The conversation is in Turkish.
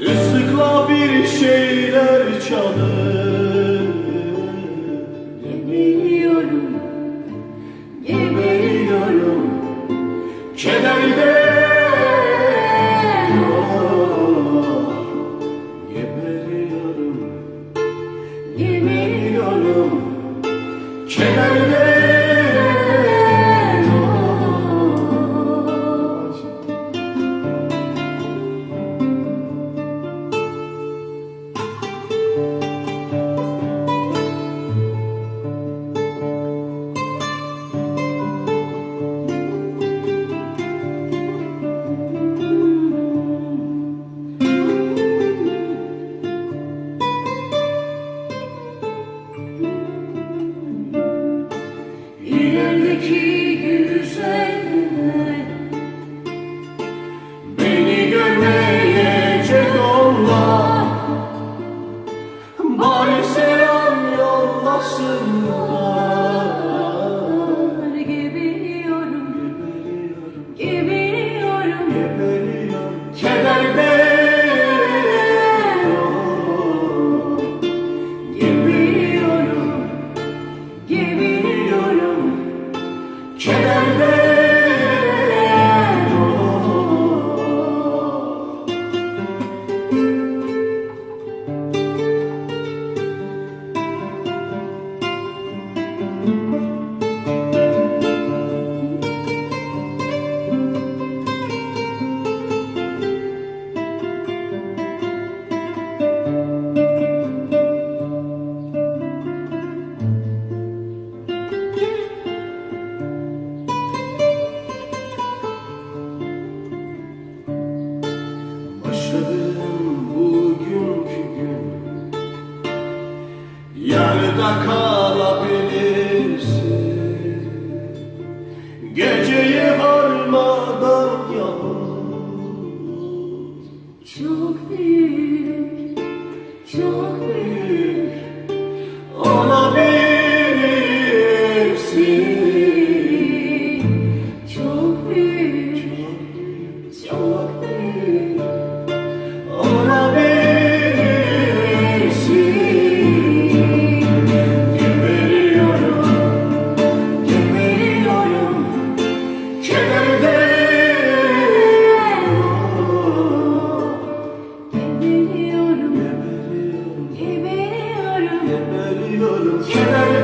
Islıkla bir şeyler çalır Geberiyorum, geberiyorum Kederden oh, Geberiyorum, geberiyorum thank you İlerideki güzeller Beni görmeyecek onlar Bari selam yollasınlar Geberiyorum, geberiyorum Geberiyorum, Başladım bugünkü gün. Yarıda kalabilirsin. Geceyi harmadan yalnız. Çok büyük, Geberiyorum Kederden